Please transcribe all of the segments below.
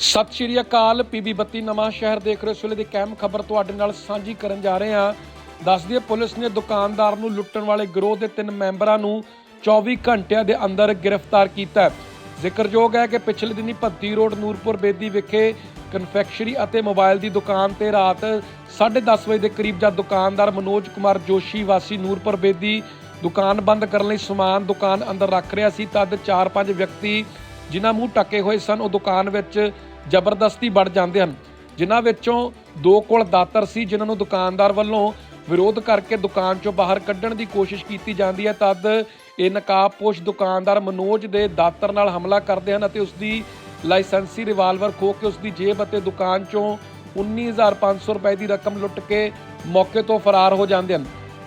ਸਤਿ ਸ਼੍ਰੀ ਅਕਾਲ, ਪੀਬੀ ਬੱਤੀ ਨਵਾਂ ਸ਼ਹਿਰ ਦੇਖ ਰਹੇ ਹੋ। ਇਸ ਵੇਲੇ ਦੀ ਕੈਮ ਖਬਰ ਤੁਹਾਡੇ ਨਾਲ ਸਾਂਝੀ ਕਰਨ ਜਾ ਰਹੇ ਹਾਂ। ਦੱਸਦੀ ਦਈਏ, ਪੁਲਿਸ ਨੇ ਦੁਕਾਨਦਾਰ ਨੂੰ ਲੁੱਟਣ ਵਾਲੇ ਗਿਰੋਹ ਦੇ ਤਿੰਨ ਮੈਂਬਰਾਂ ਨੂੰ 24 ਘੰਟਿਆਂ ਦੇ ਅੰਦਰ ਗ੍ਰਿਫਤਾਰ ਕੀਤਾ ਹੈ। ਜ਼ਿਕਰਯੋਗ ਹੈ ਕਿ ਪਿਛਲੇ ਦਿਨੀ ਭੱਤੀ ਰੋਡ ਨੂਰਪੁਰ ਬੇਦੀ ਵਿਖੇ ਕਨਫੈਕਸ਼ਨਰੀ ਅਤੇ ਮੋਬਾਈਲ ਦੀ ਦੁਕਾਨ ਤੇ ਰਾਤ 10:30 ਵਜੇ ਦੇ ਕਰੀਬ ਜਦ ਦੁਕਾਨਦਾਰ ਮਨੋਜ ਕੁਮਾਰ ਜੋਸ਼ੀ ਵਾਸੀ ਨੂਰਪੁਰ ਬੇਦੀ ਦੁਕਾਨ ਬੰਦ ਕਰਨ ਲਈ ਸਮਾਨ ਦੁਕਾਨ ਅੰਦਰ ਰੱਖ ਰਿਹਾ ਸੀ, ਤਦ 4-5 ਵਿਅਕਤੀ ਜਿਨ੍ਹਾਂ ਮੂੰਹ ਟੱਕੇ ਹੋਏ ਸਨ, ਉਹ ਦੁਕਾਨ ਵਿੱਚ ਜ਼ਬਰਦਸਤੀ ਵੜ ਜਾਂਦੇ ਹਨ, ਜਿਨ੍ਹਾਂ ਵਿੱਚੋਂ ਦੋ ਕੋਲ ਦਾਤਰ ਸੀ, ਜਿਨ੍ਹਾਂ ਨੂੰ ਦੁਕਾਨਦਾਰ ਵੱਲੋਂ ਵਿਰੋਧ ਕਰਕੇ ਦੁਕਾਨ ਚੋਂ ਬਾਹਰ ਕੱਢਣ ਦੀ ਕੋਸ਼ਿਸ਼ ਕੀਤੀ ਜਾਂਦੀ ਹੈ। ਤਦ ਇਹ ਨਕਾਬਪੋਸ਼ ਦੁਕਾਨਦਾਰ ਮਨੋਜ ਦੇ ਦਾਤਰ ਨਾਲ ਹਮਲਾ ਕਰਦੇ ਹਨ ਅਤੇ ਉਸ ਦੀ ਲਾਇਸੈਂਸੀ ਰਿਵਾਲਵਰ ਖੋਹ ਕੇ ਉਸ ਦੀ ਜੇਬ ਅਤੇ ਦੁਕਾਨ ਚੋਂ 19500 ਰੁਪਏ ਦੀ ਰਕਮ ਲੁੱਟ ਕੇ ਮੌਕੇ ਤੋਂ ਫਰਾਰ ਹੋ ਜਾਂਦੇ ਹਨ।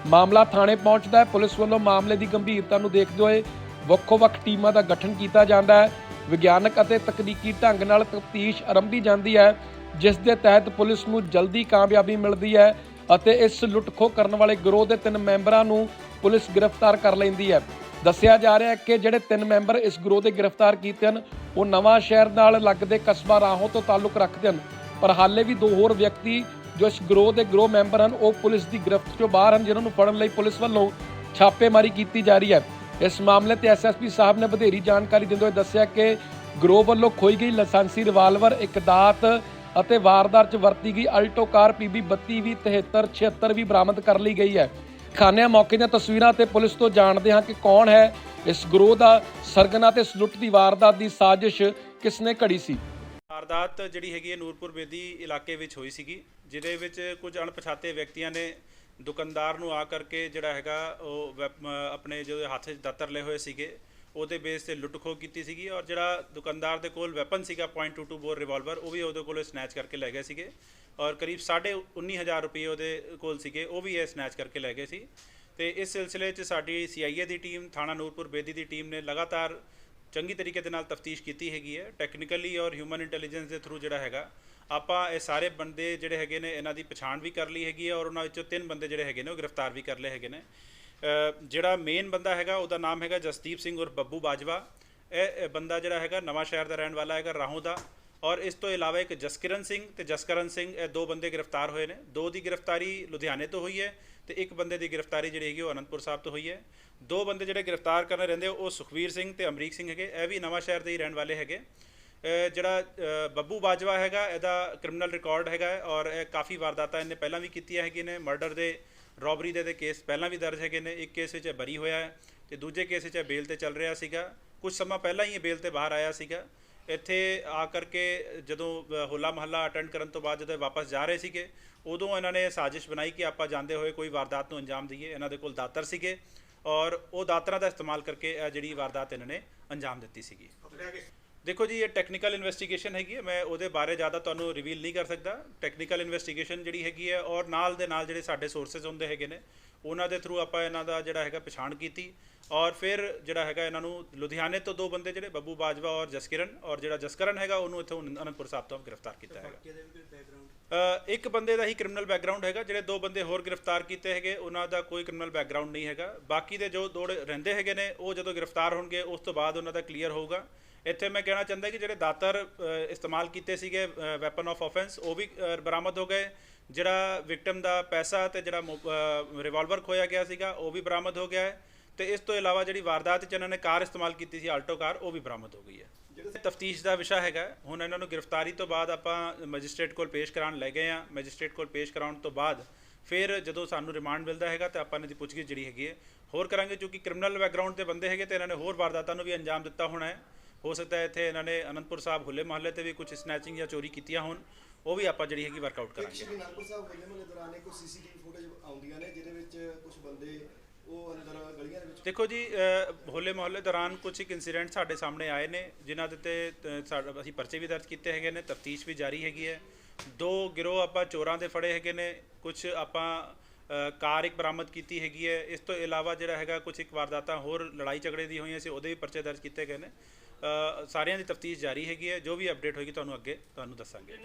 ਮਾਮਲਾ ਥਾਣੇ ਪਹੁੰਚਦਾ ਹੈ। ਪੁਲਿਸ ਵੱਲੋਂ ਮਾਮਲੇ ਦੀ ਗੰਭੀਰਤਾ ਨੂੰ ਦੇਖਦੇ ਹੋਏ ਵੱਖੋ-ਵੱਖ ਟੀਮਾਂ ਦਾ ਗਠਨ ਕੀਤਾ ਜਾਂਦਾ ਹੈ। ਵਿਗਿਆਨਕ ਅਤੇ ਤਕਨੀਕੀ ਢੰਗ ਨਾਲ ਤਫਤੀਸ਼ ਆਰੰਭੀ ਜਾਂਦੀ ਹੈ, ਜਿਸ ਦੇ ਤਹਿਤ ਪੁਲਿਸ ਨੂੰ ਜਲਦੀ ਕਾਮਯਾਬੀ ਮਿਲਦੀ ਹੈ ਅਤੇ ਇਸ ਲੁੱਟਖੋ ਕਰਨ ਵਾਲੇ ਗਰੋਹ ਦੇ ਤਿੰਨ ਮੈਂਬਰਾਂ ਨੂੰ ਪੁਲਿਸ ਗ੍ਰਿਫਤਾਰ ਕਰ ਲੈਂਦੀ ਹੈ। ਦੱਸਿਆ ਜਾ ਰਿਹਾ ਹੈ ਕਿ ਜਿਹੜੇ ਤਿੰਨ ਮੈਂਬਰ ਇਸ ਗਰੋਹ ਦੇ ਗ੍ਰਿਫਤਾਰ ਕੀਤੇ ਹਨ, ਉਹ ਨਵਾਂ ਸ਼ਹਿਰ ਨਾਲ ਲੱਗਦੇ ਕਸਬਾ ਰਾਹੋਂ ਤੋਂ ਤਾਲੁਕ ਰੱਖਦੇ ਹਨ। ਪਰ ਹਾਲੇ ਵੀ ਦੋ ਹੋਰ ਵਿਅਕਤੀ ਜੋ ਇਸ ਗਰੋਹ ਦੇ ਗਰੋਹ ਮੈਂਬਰ ਹਨ, ਉਹ ਪੁਲਿਸ ਦੀ ਗ੍ਰਿਫਤ ਚੋਂ ਬਾਹਰ ਹਨ, ਜਿਨ੍ਹਾਂ ਨੂੰ ਫੜਨ ਲਈ ਪੁਲਿਸ ਵੱਲੋਂ ਛਾਪੇਮਾਰੀ ਕੀਤੀ ਜਾ ਰਹੀ ਹੈ। ਇਸ ਮਾਮਲੇ ਤੇ ਐਸਐਸਪੀ ਸਾਹਿਬ ਨੇ ਵਧੇਰੀ ਜਾਣਕਾਰੀ ਦਿੰਦੇ ਹੋਏ ਦੱਸਿਆ ਕਿ ਗਰੋਹ ਵੱਲੋਂ ਖੋਈ ਗਈ ਲਾਇਸੈਂਸੀ, ਰਿਵਾਲਵਰ, ਇੱਕ ਦਾਤ ਅਤੇ ਵਾਰਦਾਤ 'ਚ ਵਰਤੀ ਗਈ ਅਲਟੋ ਕਾਰ ਪੀਬੀ 32 73 76 ਵੀ ਬਰਾਮਦ ਕਰ ਲਈ ਗਈ ਹੈ। ਖਾਨਿਆਂ ਮੌਕੇ ਦੀਆਂ ਤਸਵੀਰਾਂ ਤੇ ਪੁਲਿਸ ਤੋਂ ਜਾਣਦੇ ਹਾਂ ਕਿ ਕੌਣ ਹੈ ਇਸ ਗਰੋਹ ਦਾ ਸਰਗਨਾ ਤੇ ਇਸ ਦੀ ਵਾਰਦਾਤ ਦੀ ਸਾਜ਼ਿਸ਼ ਕਿਸਨੇ ਘੜੀ ਸੀ। ਵਾਰਦਾਤ ਜਿਹੜੀ ਹੈਗੀ ਹੈ ਨੂਰਪੁਰ ਬੇਦੀ ਇਲਾਕੇ ਵਿੱਚ ਹੋਈ ਸੀਗੀ, ਜਿਹਦੇ ਵਿੱਚ ਕੁਝ ਅਣਪਛਾਤੇ ਵਿਅਕਤੀਆਂ ਨੇ ਦੁਕਾਨਦਾਰ ਨੂੰ ਆ ਕਰਕੇ ਜਿਹੜਾ ਹੈਗਾ ਉਹ ਵੈਪ- ਅਹ ਆਪਣੇ ਜੋ ਹੱਥ 'ਚ ਦਾਤਰ ਲਏ ਹੋਏ ਸੀਗੇ, ਉਹਦੇ ਬੇਸ ਤੇ ਲੁੱਟ ਖੋਹ ਕੀਤੀ ਸੀਗੀ ਔਰ ਜਿਹੜਾ ਦੁਕਾਨਦਾਰ ਦੇ ਕੋਲ ਵੈਪਨ ਸੀਗਾ .22 ਬੋਰ ਰਿਵਾਲਵਰ ਉਹ ਵੀ ਉਹਦੇ ਕੋਲੋਂ ਸਨੈਚ ਕਰਕੇ ਲੈ ਗਏ ਸੀਗੇ ਔਰ ਕਰੀਬ 19500 ਰੁਪਏ ਉਹਦੇ ਕੋਲ ਸੀਗੇ, ਉਹ ਵੀ ਇਹ ਸਨੈਚ ਕਰਕੇ ਲੈ ਗਏ ਸੀ। ਤੇ ਇਸ ਸਿਲਸਿਲੇ 'ਚ ਸਾਡੀ ਸੀਆਈਏ ਦੀ ਟੀਮ ਥਾਣਾ ਨੂਰਪੁਰ ਬੇਦੀ ਦੀ ਟੀਮ ਨੇ ਲਗਾਤਾਰ ਚੰਗੀ ਤਰੀਕੇ ਦੇ ਨਾਲ ਤਫਤੀਸ਼ ਕੀਤੀ ਹੈਗੀ ਹੈ। ਟੈਕਨੀਕਲੀ ਔਰ ਹਿਊਮਨ ਇੰਟੈਲੀਜੈਂਸ ਦੇ ਥਰੂ ਜਿਹੜਾ ਹੈਗਾ, ਆਪਾਂ ਇਹ ਸਾਰੇ ਬੰਦੇ ਜਿਹੜੇ ਹੈਗੇ ਨੇ, ਇਹਨਾਂ ਦੀ ਪਛਾਣ ਵੀ ਕਰ ਲਈ ਹੈਗੀ ਹੈ ਔਰ ਉਹਨਾਂ ਵਿੱਚੋਂ ਤਿੰਨ ਬੰਦੇ ਜਿਹੜੇ ਹੈਗੇ ਨੇ, ਉਹ ਗ੍ਰਿਫਤਾਰ ਵੀ ਕਰ ਲਏ ਹੈਗੇ ਨੇ। ਜਿਹੜਾ ਮੇਨ ਬੰਦਾ ਹੈਗਾ, ਉਹਦਾ ਨਾਮ ਹੈਗਾ ਜਸਦੀਪ ਸਿੰਘ ਔਰ ਬੱਬੂ ਬਾਜਵਾ। ਇਹ ਇਹ ਬੰਦਾ ਜਿਹੜਾ ਹੈਗਾ ਨਵਾਂ ਸ਼ਹਿਰ ਦਾ ਰਹਿਣ ਵਾਲਾ ਹੈਗਾ, ਰਾਹੋਂ ਦਾ। ਔਰ ਇਸ ਤੋਂ ਇਲਾਵਾ ਇੱਕ ਜਸਕਿਰਨ ਸਿੰਘ ਤੇ ਜਸਕਰਨ ਸਿੰਘ, ਇਹ ਦੋ ਬੰਦੇ ਗ੍ਰਿਫਤਾਰ ਹੋਏ ਨੇ। ਦੋ ਦੀ ਗ੍ਰਿਫਤਾਰੀ ਲੁਧਿਆਣੇ ਤੋਂ ਹੋਈ ਹੈ ਤੇ ਇੱਕ ਬੰਦੇ ਦੀ ਗ੍ਰਿਫਤਾਰੀ ਜਿਹੜੀ ਹੈਗੀ ਉਹ ਅਨੰਦਪੁਰ ਸਾਹਿਬ ਤੋਂ ਹੋਈ ਹੈ। ਦੋ ਬੰਦੇ ਜਿਹੜੇ ਗ੍ਰਿਫਤਾਰ ਕਰਨ ਰਹਿੰਦੇ ਉਹ ਸੁਖਵੀਰ ਸਿੰਘ ਤੇ ਅਮਰੀਕ ਸਿੰਘ ਹੈਗੇ, ਇਹ ਵੀ ਨਵਾਂ ਸ਼ਹਿਰ ਦੇ ਹੀ ਰਹਿਣ ਵਾਲੇ ਹੈਗੇ। ਜਿਹੜਾ ਬੱਬੂ ਬਾਜਵਾ ਹੈਗਾ, ਇਹਦਾ ਕ੍ਰਿਮੀਨਲ ਰਿਕਾਰਡ ਹੈਗਾ ਔਰ ਇਹ ਕਾਫੀ ਵਾਰਦਾਤਾਂ ਇਹਨੇ ਪਹਿਲਾਂ ਵੀ ਕੀਤੀਆਂ ਹੈਗੀਆਂ ਨੇ। ਮਰਡਰ ਦੇ ਰੋਬਰੀ ਦੇ ਦੇ ਕੇਸ ਪਹਿਲਾਂ ਵੀ ਦਰਜ ਹੈਗੇ ਨੇ। ਇੱਕ ਕੇਸ ਵਿੱਚ ਬਰੀ ਹੋਇਆ ਹੈ ਤੇ ਦੂਜੇ ਕੇਸ ਵਿੱਚ ਇਹ ਬੇਲ ਤੇ ਚੱਲ ਰਿਹਾ ਸੀਗਾ। ਕੁਝ ਸਮਾਂ ਪਹਿਲਾਂ ਹੀ ਇਹ ਬੇਲ ਤੇ ਬਾਹਰ ਆਇਆ ਸੀਗਾ। ਇੱਥੇ ਆ ਕਰਕੇ ਜਦੋਂ ਹੋਲਾ ਮਹੱਲਾ ਅਟੈਂਡ ਕਰਨ ਤੋਂ ਬਾਅਦ ਜਦੋਂ ਵਾਪਸ ਜਾ ਰਹੇ ਸੀਗੇ, ਉਦੋਂ ਇਹਨਾਂ ਨੇ ਸਾਜ਼ਿਸ਼ ਬਣਾਈ ਕਿ ਆਪਾਂ ਜਾਂਦੇ ਹੋਏ ਕੋਈ ਵਾਰਦਾਤ ਨੂੰ ਅੰਜਾਮ ਦਈਏ। ਇਹਨਾਂ ਦੇ ਕੋਲ ਦਾਤਰ ਸੀਗੇ। ਔਰ ਉਹ ਦਾਤਰਾ ਦਾ ਇਸਤੇਮਾਲ ਕਰਕੇ ਜਿਹੜੀ ਵਾਰਦਾਤ ਇਹਨਾਂ ਨੇ ਅੰਜਾਮ ਦਿੱਤੀ ਸੀਗੀ। ਦੇਖੋ ਜੀ, ਇਹ ਟੈਕਨੀਕਲ ਇਨਵੈਸਟੀਗੇਸ਼ਨ ਹੈਗੀ ਹੈ। ਮੈਂ ਉਹਦੇ ਬਾਰੇ ਜ਼ਿਆਦਾ ਤੁਹਾਨੂੰ ਰਿਵੀਲ ਨਹੀਂ ਕਰ ਸਕਦਾ। ਟੈਕਨੀਕਲ ਇਨਵੈਸਟੀਗੇਸ਼ਨ ਜਿਹੜੀ ਹੈਗੀ ਹੈ ਔਰ ਨਾਲ ਦੇ ਨਾਲ ਜਿਹੜੇ ਸਾਡੇ ਸੋਰਸਸ ਹੁੰਦੇ ਹੈਗੇ ਨੇ, ਉਹਨਾਂ ਦੇ ਥਰੂ ਆਪਾਂ ਇਹਨਾਂ ਦਾ ਜਿਹੜਾ ਹੈਗਾ ਪਛਾਣ ਕੀਤੀ ਔਰ ਫਿਰ ਜਿਹੜਾ ਹੈਗਾ ਇਹਨਾਂ ਨੂੰ ਲੁਧਿਆਣੇ ਤੋਂ ਦੋ ਬੰਦੇ ਜਿਹੜੇ, ਬੱਬੂ ਬਾਜਵਾ ਔਰ ਜਸਕਿਰਨ ਔਰ ਜਿਹੜਾ ਜਸਕਰਨ ਹੈਗਾ, ਉਹਨੂੰ ਇੱਥੋਂ ਅਨੰਦਪੁਰ ਸਾਹਿਬ ਤੋਂ ਗ੍ਰਿਫਤਾਰ ਕੀਤਾ ਹੈਗਾ। ਇੱਕ ਬੰਦੇ ਦਾ ਹੀ ਕ੍ਰਿਮੀਨਲ ਬੈਕਗ੍ਰਾਉਂਡ ਹੈਗਾ, ਜਿਹੜੇ ਦੋ ਬੰਦੇ ਹੋਰ ਗ੍ਰਿਫਤਾਰ ਕੀਤੇ ਹੈਗੇ, ਉਹਨਾਂ ਦਾ ਕੋਈ ਕ੍ਰਿਮੀਨਲ ਬੈਕਗ੍ਰਾਉਂਡ ਨਹੀਂ ਹੈਗਾ। ਬਾਕੀ ਦੇ ਜੋ ਦੋ ਰਹਿੰਦੇ ਹੈਗੇ ਨੇ, ਉਹ ਜਦੋਂ ਗ੍ਰਿਫਤਾਰ ਹੋਣਗੇ, ਉਸ ਤੋਂ ਬਾਅਦ ਉਹਨਾਂ ਦਾ ਕਲੀਅਰ ਹੋਊਗਾ। ਇੱਥੇ ਮੈਂ ਕਹਿਣਾ ਚਾਹੁੰਦਾ ਕਿ ਜਿਹੜੇ ਦਾਤਰ ਇਸਤੇਮਾਲ ਕੀਤੇ ਸੀਗੇ ਵੈਪਨ ਆਫ ਆਫੈਂਸ ਉਹ ਵੀ ਬਰਾਮਦ ਹੋ ਗਏ। ਜਿਹੜਾ ਵਿਕਟਮ ਦਾ ਪੈਸਾ ਤੇ ਜਿਹੜਾ ਰਿਵਾਲਵਰ ਖੋਇਆ ਗਿਆ ਸੀਗਾ, ਉਹ ਵੀ ਬਰਾਮਦ ਹੋ ਗਿਆ ਹੈ। ਤੇ ਇਸ ਤੋਂ ਇਲਾਵਾ ਜਿਹੜੀ ਵਾਰਦਾਤ 'ਚ ਇਹਨਾਂ ਨੇ ਕਾਰ ਇਸਤੇਮਾਲ ਕੀਤੀ ਸੀ, ਆਲਟੋ ਕਾਰ, ਉਹ ਵੀ ਬਰਾਮਦ ਹੋ ਗਈ ਹੈ। ਤਫਤੀਸ਼ ਦਾ ਵਿਸ਼ਾ ਹੈਗਾ ਹੁਣ ਇਹਨਾਂ ਨੂੰ ਗ੍ਰਿਫਤਾਰੀ ਤੋਂ ਬਾਅਦ ਆਪਾਂ ਮੈਜਿਸਟ੍ਰੇਟ ਕੋਲ ਪੇਸ਼ ਕਰਾਉਣ ਲੈ ਗਏ ਆ ਮੈਜਿਸਟ੍ਰੇਟ ਕੋਲ ਪੇਸ਼ ਕਰਾਉਣ ਤੋਂ ਬਾਅਦ ਫਿਰ ਜਦੋਂ ਸਾਨੂੰ ਰਿਮਾਂਡ ਮਿਲਦਾ ਹੈਗਾ ਤਾਂ ਆਪਾਂ ਇਹਨਾਂ ਦੀ ਪੁੱਛਗਿੱਛ ਜਿਹੜੀ ਹੈਗੀ ਹੈ ਹੋਰ ਕਰਾਂਗੇ ਕਿਉਂਕਿ ਕ੍ਰਿਮੀਨਲ ਬੈਕਗ੍ਰਾਉਂਡ ਦੇ ਬੰਦੇ ਹੈਗੇ ਤੇ ਇਹਨਾਂ ਨੇ ਹੋਰ ਵਾਰਦਾਤਾਂ ਨੂੰ ਵੀ ਅੰਜਾਮ ਦਿੱਤਾ ਹੋਣਾ ਹੈ। ਹੋ ਸਕਦਾ ਹੈ ਇੱਥੇ ਇਹਨਾਂ ਨੇ ਅਨੰਦਪੁਰ ਸਾਹਿਬ ਹੁੱਲੇ ਮਹੱਲੇ ਤੇ ਵੀ ਕੁਝ ਸਨੈਚਿੰਗ ਜਾਂ ਚੋਰੀ ਕੀਤੀਆਂ ਹੋਣ ਉਹ ਵੀ ਆਪਾਂ ਜਿਹੜੀ ਹੈਗੀ ਵਰਕਆਊਟ ਕਰਾਂਗੇ। ਸ਼੍ਰੀ ਅਨੰਦਪੁਰ ਸਾਹਿਬ ਹੋਲੇ ਮਹੱਲੇ ਦੌਰਾਨ ਇੱਕ ਸੀਸੀਟੀਵੀ ਫੁਟੇਜ ਆਉਂਦੀਆਂ ਨੇ ਜਿਹਦੇ ਵਿੱਚ ਕੁਝ ਬੰਦੇ ਉਹ ਅੰਦਰ ਗਲੀਆਂ ਦੇ ਵਿੱਚ ਦੇਖੋ ਜੀ ਹੋਲੇ ਮਹੱਲੇ ਦੌਰਾਨ ਕੁਝ ਇੱਕ ਇਨਸੀਡੈਂਟ ਸਾਡੇ ਸਾਹਮਣੇ ਆਏ ਨੇ ਜਿਨ੍ਹਾਂ ਦੇ ਤੇ ਸਾਡਾ ਅਸੀਂ ਪਰਚੇ ਵੀ ਦਰਜ ਕੀਤੇ ਹੈਗੇ ਨੇ ਤਫਤੀਸ਼ ਵੀ ਜਾਰੀ ਹੈਗੀ ਹੈ। ਦੋ ਗਿਰੋਹ ਆਪਾਂ ਚੋਰਾਂ ਦੇ ਫੜੇ ਹੈਗੇ ਨੇ ਕੁਝ ਆਪਾਂ ਕਾਰ ਇੱਕ ਬਰਾਮਦ ਕੀਤੀ ਹੈਗੀ ਹੈ। ਇਸ ਤੋਂ ਇਲਾਵਾ ਜਿਹੜਾ ਹੈਗਾ ਕੁਝ ਇੱਕ ਵਾਰਦਾਤਾਂ ਹੋਰ ਲੜਾਈ ਝਗੜੇ ਦੀ ਹੋਈਆਂ ਸੀ ਉਹਦੇ ਵੀ ਪਰਚੇ ਦਰਜ ਕੀਤੇ ਗਏ ਨੇ। ਸਾਰਿਆਂ ਦੀ ਤਫਤੀਸ਼ ਜਾਰੀ ਹੈਗੀ ਹੈ। ਜੋ ਵੀ ਅਪਡੇਟ ਹੋਏਗੀ ਤੁਹਾਨੂੰ ਅੱਗੇ ਤੁਹਾਨੂੰ ਦੱਸਾਂਗੇ।